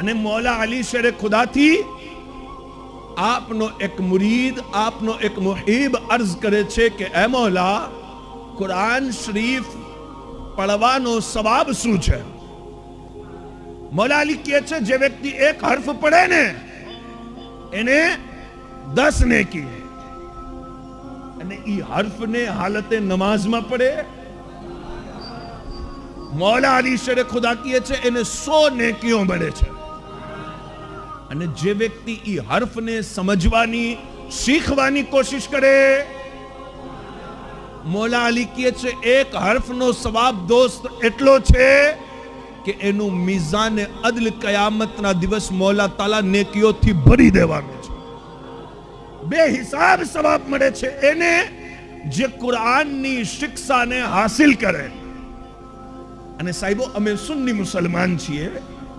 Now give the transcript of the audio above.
અને મોલા અલી શરી ખુદા થી આપ નો એક મુરીદ આપ નો એક મુહીબ અરજ કરે છે કે એ મોલા કુરાન શરીફ પળવા નો સવાબ શું છે મોલા લી કી છે જે વ્યક્તિ એક હર્ફ પડે ને એને 10 નેકી છે અને ઈ હર્ફ ને હાલતે નમાઝ માં પડે મોલા અલી શરી ખુદા કી છે એને 100 નેકીઓ બડે છે અને જે વ્યક્તિ એ હર્ફને સમજવાની શીખવાની કોશિશ કરે મોલા અલી કહે છે એક હર્ફનો સવાબ દોસ્ત એટલો છે કે એનું મિઝાને અદલ કયામતના દિવસ મોલા તાલા નેકીઓથી ભરી દેવાનું છે બે હિસાબ સવાબ મળે છે એને જે કુરાનની શિક્ષાને હાસિલ કરે અને સાહેબો અમે સુન્ની મુસલમાન છીએ